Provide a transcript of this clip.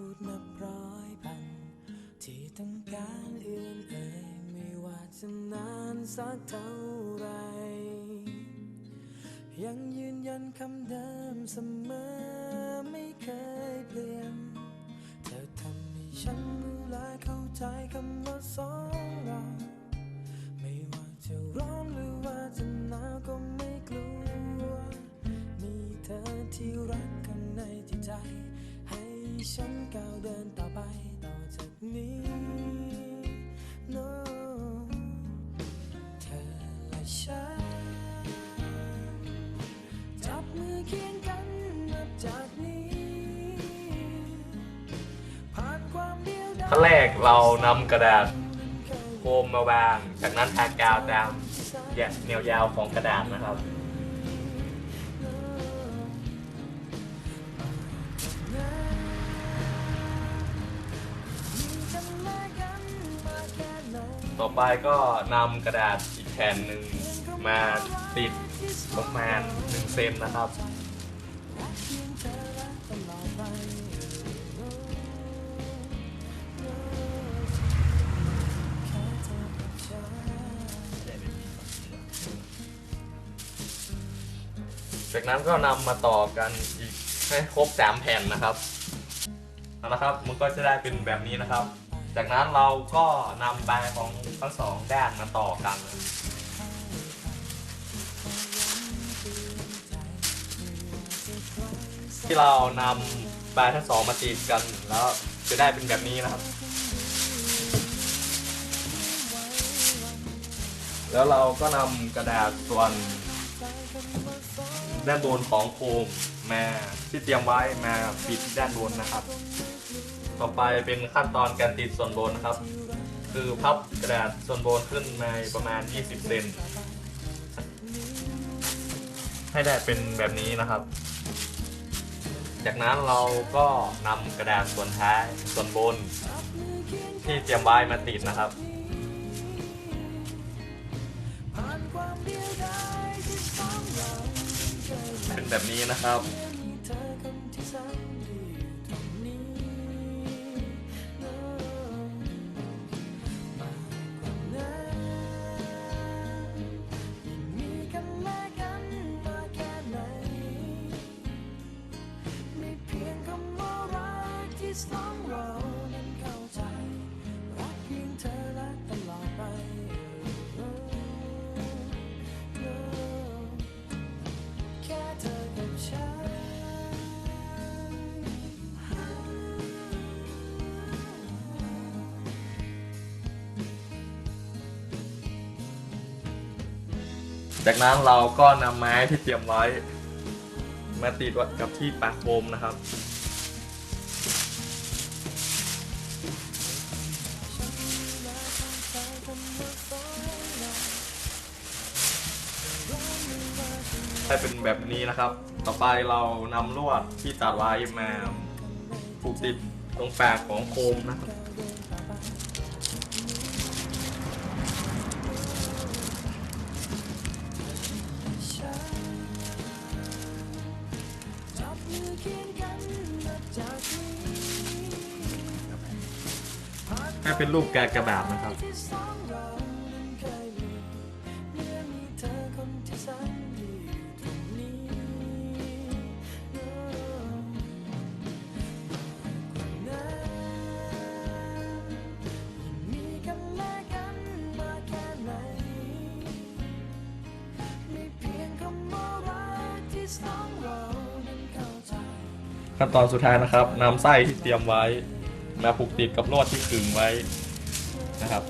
พูดนับร้อยพัน ที่ต้องการเอื่นเอ่ยไม่ว่าจะนานสักเท่าไร ยังยืนยันคำเดิมเสมอ ให้ฉันก้าวเดินต่อไปต่อจากนี้ no เธอและฉัน จับมือเคียงกันนับจากนี้ ผ่านความเดียวดาย ขั้นแรกเรานำกระดาษโฟมมาวาง จากนั้นทากาวตามแนวยาวของกระดาษนะครับ ต่อไปก็นำกระดาษอีกแผ่นหนึ่งมาติดประมาณ1เซนนะครับ จากนั้นก็นำมาต่อกันอีกให้ครบสามแผ่นนะครับเอาละครับมันก็จะได้เป็นแบบนี้นะครับ จากนั้นเราก็นำใบของทั้งสองด้านมาต่อกัน ที่เรานำใบทั้งสองมาติดกันแล้วจะได้เป็นแบบนี้นะครับ แล้วเราก็นำกระดาษส่วนด้านบนของโคมมาที่เตรียมไว้มาปิดด้านบนนะครับ ต่อไปเป็นขั้นตอนการติดส่วนบนนะครับ คือพับกระดาษส่วนบนขึ้นมาประมาณ 20เซนให้ได้เป็นแบบนี้นะครับ จากนั้นเราก็นำกระดาษส่วนท้ายส่วนบน ที่เตรียมไว้มาติดนะครับเป็นแบบนี้นะครับ กที่สองเรานั้นเข้าใจ รักเพียงเธอและตลอดไป แค่เธอกับฉัน จากนั้นเราก็นำไม้ที่เตรียมไว้ มาติดไว้กับที่ปากโฟมนะครับ ให้เป็นแบบนี้นะครับ ต่อไปเรานำลวดที่ตัดไว้มาผูกติดตรงปากของโคมนะครับให้เป็นรูปกากระบาดนะครับ ขั้นตอนสุดท้ายนะครับนำไส้ที่เตรียมไว้มาผูกติดกับลวดที่ขึงไว้นะครับ